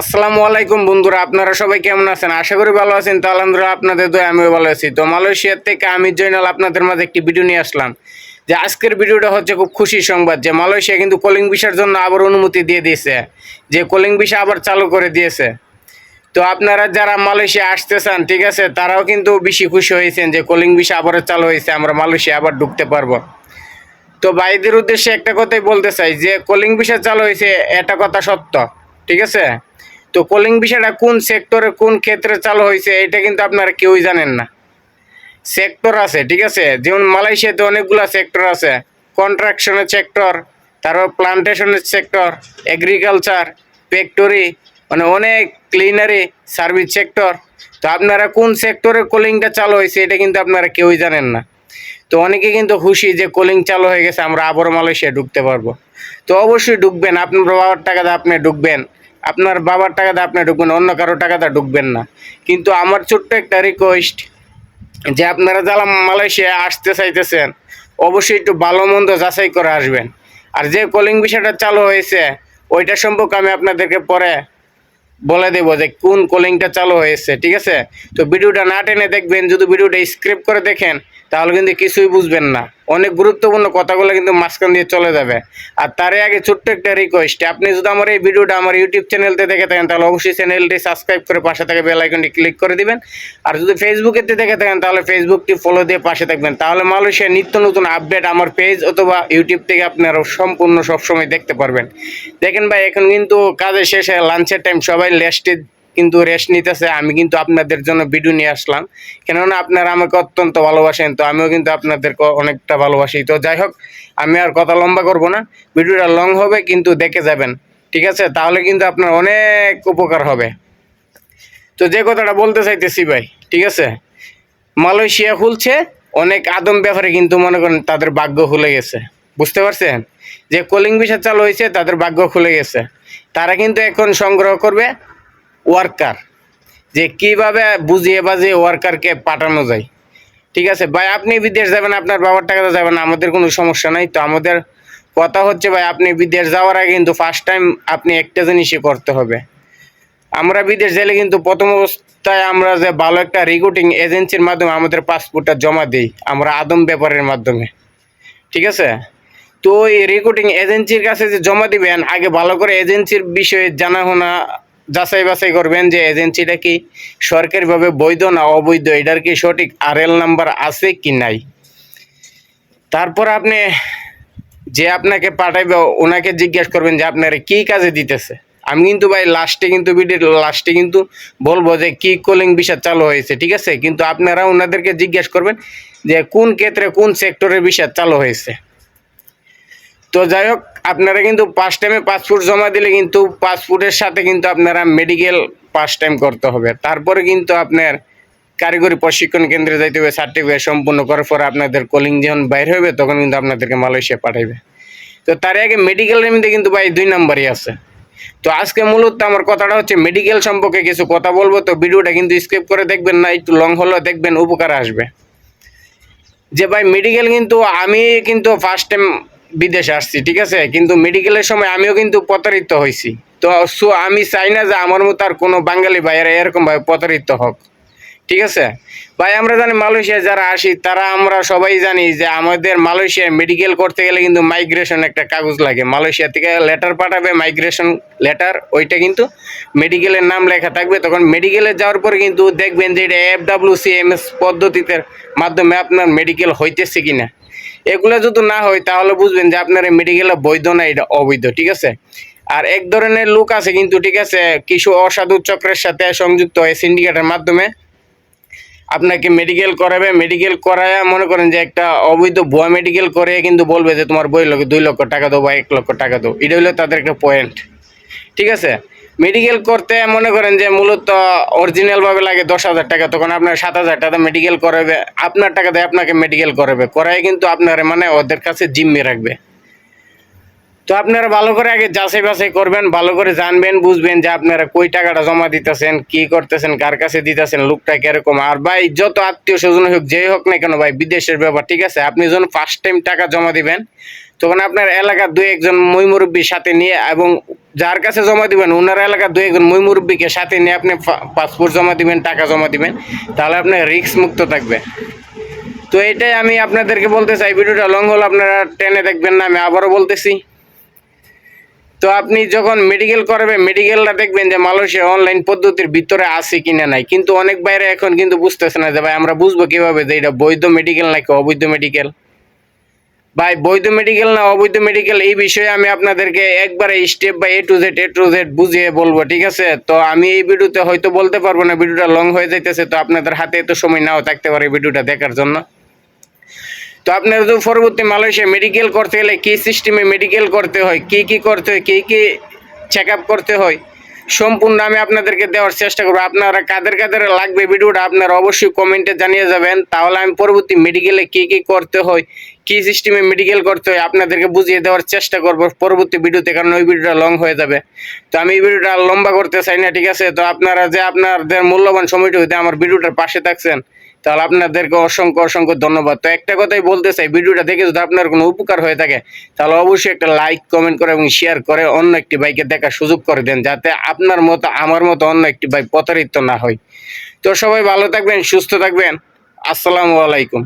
আসসালামু আলাইকুম বন্ধুরা, আপনারা সবাই কেমন আছেন? আশা করি ভালো আছেন। তো আলহামদুলিল্লাহ আপনাদের দয় আমিও ভালো আছি। তো মালয়েশিয়ার থেকে আমি জয়নাল আপনাদের মাঝে একটি ভিডিও নিয়ে আসলাম। যে আজকের ভিডিওটা হচ্ছে খুব খুশি সংবাদ যে মালয়েশিয়া কিন্তু কলিং ভিসার জন্য আবার অনুমতি দিয়ে দিয়েছে। যে কলিং ভিসা আবার চালু করে দিয়েছে। তো আপনারা যারা মালয়েশিয়া আসতে চান, ঠিক আছে, তারাও কিন্তু বেশি খুশি হয়েছেন যে কলিং ভিসা আবারও চালু হয়েছে, আমরা মালয়েশিয়া আবার ঢুকতে পারব। তো ভাইদের উদ্দেশ্যে একটা কথাই বলতে চাই, যে কলিং ভিসা চালু হয়েছে, এটা কথা সত্য, ঠিক আছে? তো কলিং ভিসাটা কোন সেক্টরে কোন ক্ষেত্রে চালু হয়েছে, এটা কিন্তু আপনারা কেউই জানেন না। সেক্টর আছে, ঠিক আছে? যেমন মালয়েশিয়াতে অনেকগুলো সেক্টর আছে। কন্ট্রাকশনের সেক্টর তারপর প্লান্টেশনের সেক্টর এগ্রিকালচার ফ্যাক্টরি মানে অনেক ক্লিনারি সার্ভিস সেক্টর তো আপনারা কোন সেক্টরে কলিংটা চালু হয়েছে, এটা কিন্তু আপনারা কেউই জানেন না। তো অনেকে কিন্তু খুশি যে কলিং চালু হয়ে গেছে, আমরা আবারও মালয়েশিয়া ঢুকতে পারব। তো অবশ্যই ঢুকবেন, আপনার বাবার টাকাতে আপনি ঢুকবেন। আপনার বাবার টাকাতে আপনি ঢুকবেন, অন্য কারও টাকাতে ঢুকবেন না। কিন্তু আমার ছোট্ট একটা রিকোয়েস্ট যে আপনারা যারা মালয়েশিয়া আসতে চাইতেছেন, অবশ্যই একটু ভালো মন্দ যাচাই করে আসবেন। আর যে কলিং বিষয়টা চালু হয়েছে, ওইটা সম্পর্কে আমি আপনাদেরকে পরে বলে দেবো যে কোন কলিংটা চালু হয়েছে, ঠিক আছে? তো ভিডিওটা না টেনে দেখবেন, যদি ভিডিওটা স্ক্রিপ করে দেখেন তাহলে কিন্তু কিছুই বুঝবেন না। অনেক গুরুত্বপূর্ণ কথাগুলো কিন্তু মাঝখান দিয়ে চলে যাবে। আর তারই আগে ছোট্ট একটা রিকোয়েস্ট আপনি যদি আমার এই ভিডিওটা আমার ইউটিউব চ্যানেলতে দেখে থাকেন, তাহলে অবশ্যই চ্যানেলটি সাবস্ক্রাইব করে পাশে থেকে বেল আইকনটি ক্লিক করে দিবেন। আর যদি ফেসবুকেতে দেখে থাকেন, তাহলে ফেসবুকটি ফলো দিয়ে পাশে থাকবেন। তাহলে মালয়েশিয়ার নিত্য নতুন আপডেট আমার পেজ অথবা ইউটিউব থেকে আপনারা সম্পূর্ণ সবসময় দেখতে পারবেন। দেখেন ভাই, এখন কিন্তু কাজের শেষে লাঞ্চের টাইম সবাই লেস্টে কিন্তু রেস্ট নিতেছে, আমি কিন্তু আপনাদের জন্য ভিডিও নিয়ে আসলাম। কেননা আপনারা আমাকে অত্যন্ত ভালোবাসেন, তো আমিও কিন্তু আপনাদেরকে অনেকটা ভালোবাসি। তো যাই হোক, আমি আর কথা লম্বা করব না, ভিডিওটা লং হবে, কিন্তু দেখে যাবেন, ঠিক আছে? তাহলে কিন্তু আপনার অনেক উপকার হবে। তো যে কথাটা বলতে চাইতেছি ভাই, ঠিক আছে? মালয়েশিয়া খুলছে, অনেক আদম ব্যাপারে কিন্তু মনে করেন তাদের ভাগ্য খুলে গেছে। বুঝতে পারছেন? যে কলিং ভিসা চালু হয়েছে, তাদের ভাগ্য খুলে গেছে। তারা কিন্তু এখন সংগ্রহ করবে ওয়ার্কার যে কীভাবে বুঝিয়ে বাজিয়ে ওয়ার্কারকে পাঠানো যায়। ঠিক আছে? ভাই, আপনি বিদেশ যাবেন, আপনার বাবার টাকাতে যাবেন আমাদের কোনো সমস্যা নাই। তো আমাদের কথা হচ্ছে, ভাই, আপনি বিদেশ যাওয়ার আগে কিন্তু ফার্স্ট টাইম আপনি একটা জিনিসই করতে হবে। আমরা বিদেশ গেলে কিন্তু প্রথম অবস্থায় আমরা যে ভালো একটা রিক্রুটিং এজেন্সির মাধ্যমে আমাদের পাসপোর্টটা জমা দিই, আমরা আদম ব্যাপারের মাধ্যমে। ঠিক আছে? তো ওই রিক্রুটিং এজেন্সির কাছে যে জমা দিবেন, আগে ভালো করে এজেন্সির বিষয়ে জানাশোনা যাচাই বাছাই করবেন যে এজেন্সিটা কি সরকারিভাবে বৈধ না অবৈধ, এটার কি সঠিক আর এল নাম্বার আছে কি নাই? তারপর আপনি যে আপনাকে পাঠাইবে, ওনাকে জিজ্ঞেস করবেন যে আপনারা কী কাজে দিতেছে। আমি কিন্তু ভাই লাস্টে কিন্তু ভিডিওর লাস্টে কিন্তু বলব যে কি কলিং বিষয় চালু হয়েছে, ঠিক আছে? কিন্তু আপনারা ওনাদেরকে জিজ্ঞেস করবেন যে কোন ক্ষেত্রে কোন সেক্টরের বিষয় চালু হয়েছে। তো যাই হোক, আপনারা কিন্তু পাঁচ টাইমে পাসপোর্ট জমা দিলে কিন্তু পাসপোর্টের সাথে কিন্তু আপনারা মেডিকেল পাস টাইম করতে হবে। তারপরে কিন্তু আপনার কারিগরি প্রশিক্ষণ কেন্দ্রে যাইতে হবে সার্টিফিকেট সম্পূর্ণ করার পরে আপনাদের কলিং যখন বাইর হবে তখন কিন্তু আপনাদেরকে মালয়েশিয়া পাঠাইবে। তো তার আগে মেডিকেলের মধ্যে কিন্তু ভাই দুই নম্বরই আছে। তো আজকে মূলত আমার কথাটা হচ্ছে মেডিকেল সম্পর্কে কিছু কথা বলব, তো ভিডিওটা কিন্তু স্কিপ করে দেখবেন না, একটু লং হলেও দেখবেন, উপকার আসবে। যে ভাই মেডিকেল কিন্তু আমি কিন্তু ফার্স্ট টাইম বিদেশে আসছি, ঠিক আছে? কিন্তু মেডিকেলের সময় আমিও কিন্তু প্রতারিত হয়েছি তো সো আমি চাই না যে আমার মতো আর কোনো বাঙালি ভাইয়েরা এরকমভাবে প্রতারিত হোক, ঠিক আছে? ভাই, আমরা জানি মালয়েশিয়া যারা আসি, তারা আমরা সবাই জানি যে আমাদের মালয়েশিয়ায় মেডিকেল করতে গেলে কিন্তু মাইগ্রেশন একটা কাগজ লাগে। মালয়েশিয়া থেকে লেটার পাঠাবে মাইগ্রেশন লেটার ওইটা কিন্তু মেডিকেলের নাম লেখা থাকবে। তখন মেডিকেলে যাওয়ার পরে কিন্তু দেখবেন যে এটা এফ সি এম এস পদ্ধতিতে মাধ্যমে আপনার মেডিকেল হইতেছে কিনা। এগুলো যদি না হয়, তাহলে বুঝবেন যে আপনার মেডিকেলে বৈধ না, এটা অবৈধ, ঠিক আছে? আর এক ধরনের লোক আছে কিন্তু, ঠিক আছে, কিছু অসাধু চক্রের সাথে সংযুক্ত হয় সিন্ডিকেটের মাধ্যমে আপনাকে মেডিকেল করাবে। মেডিকেল করায় মনে করেন যে একটা অবৈধ ভুয়া মেডিকেল করে কিন্তু বলবে যে, তোমার বই লক্ষ দুই লক্ষ টাকা দাও বা এক লক্ষ টাকা দাও। এটা হলো তাদের একটা পয়েন্ট ঠিক আছে? মেডিকেল করতে মনে করেন যে মূলত অরিজিনালভাবে লাগে দশ হাজার টাকা, তখন আপনার সাত হাজার টাকা মেডিকেল করাবে, আপনার টাকা দিয়ে আপনাকে মেডিকেল করাবে। করায় কিন্তু আপনার মানে ওদের কাছে জিম্মি রাখবে। তো আপনারা ভালো করে আগে যাচাই বাছাই করবেন, ভালো করে জানবেন, বুঝবেন যে আপনারা কই টাকাটা জমা দিতেছেন, কি করতেছেন, কার কাছে দিতেছেন, লোকটা কীরকম। আর ভাই, যত আত্মীয় স্বজন হোক, যেই হোক না কেন ভাই, বিদেশের ব্যাপার, ঠিক আছে? আপনি যখন ফার্স্ট টাইম টাকা জমা দিবেন তখন আপনার এলাকার দুই একজন মই মুরব্বীর সাথে নিয়ে এবং যার কাছে জমা দিবেন ওনার এলাকার দুই একজন মই মুরব্বীকে সাথে নিয়ে আপনি পাসপোর্ট জমা দিবেন, টাকা জমা দিবেন, তাহলে আপনার রিস্ক মুক্ত থাকবে। তো এটাই আমি আপনাদেরকে বলতে চাই, ভিডিওটা লং হল, আপনারা টেনে দেখবেন না, আমি আবারও বলতেছি। তো আপনি যখন মেডিকেল করবেন মেডিকেলটা দেখবেন যে মালয়েশিয়া অনলাইন পদ্ধতির ভিতরে আছে কিনা নাই। কিন্তু অনেক বাইরে এখন কিন্তু বুঝতেছে না যে, ভাই, আমরা বুঝব কীভাবে যে এটা বৈধ মেডিকেল নাকি অবৈধ মেডিকেল ভাই, বৈধ মেডিকেল না অবৈধ মেডিকেল এই বিষয়ে আমি আপনাদেরকে একবারে step by A to Z A to Z বুঝিয়ে বলব, ঠিক আছে? তো আমি এই ভিডিওতে হয়তো বলতে পারব না, ভিডিওটা লং হয়ে যাইতেছে, তো আপনাদের হাতে এত সময় নাও থাকতে পারে ভিডিওটা দেখার জন্য। তো আপনার তো পরবর্তী মালয়েশিয়া মেডিকেল করতে গেলে কী সিস্টেমে মেডিকেল করতে হয়, কি কি করতে হয়, কী কী চেক আপ করতে হয়, সম্পূর্ণ আমি আপনাদেরকে দেওয়ার চেষ্টা করব। আপনারা কাদের কাদের লাগবে ভিডিওটা আপনারা অবশ্যই কমেন্টে জানিয়ে যাবেন। তাহলে আমি পরবর্তী মেডিকেলে কী কী করতে হয় কী সিস্টেমে মেডিকেল করতে হয় আপনাদেরকে বুঝিয়ে দেওয়ার চেষ্টা করব পরবর্তী ভিডিওতে, কারণ ওই ভিডিওটা লং হয়ে যাবে। তো আমি এই ভিডিওটা লম্বা করতে চাই না, ঠিক আছে? তো আপনারা যে আপনাদের মূল্যবান সময়টা হইতে আমার ভিডিওটার পাশে থাকছেন, তাহলে আপনাদেরকে অসংখ্য অসংখ্য ধন্যবাদ। তো একটা কথাই বলতে চাই, ভিডিওটা দেখে যদি আপনার কোনো উপকার হয়ে থাকে, তাহলে অবশ্যই একটা লাইক কমেন্ট করে এবং শেয়ার করে অন্য একটি বাইকে দেখার সুযোগ করে দেন, যাতে আপনার মতো, আমার মতো অন্য একটি বাইক প্রতারিত না হয়। তো সবাই ভালো থাকবেন, সুস্থ থাকবেন। আসসালামু আলাইকুম।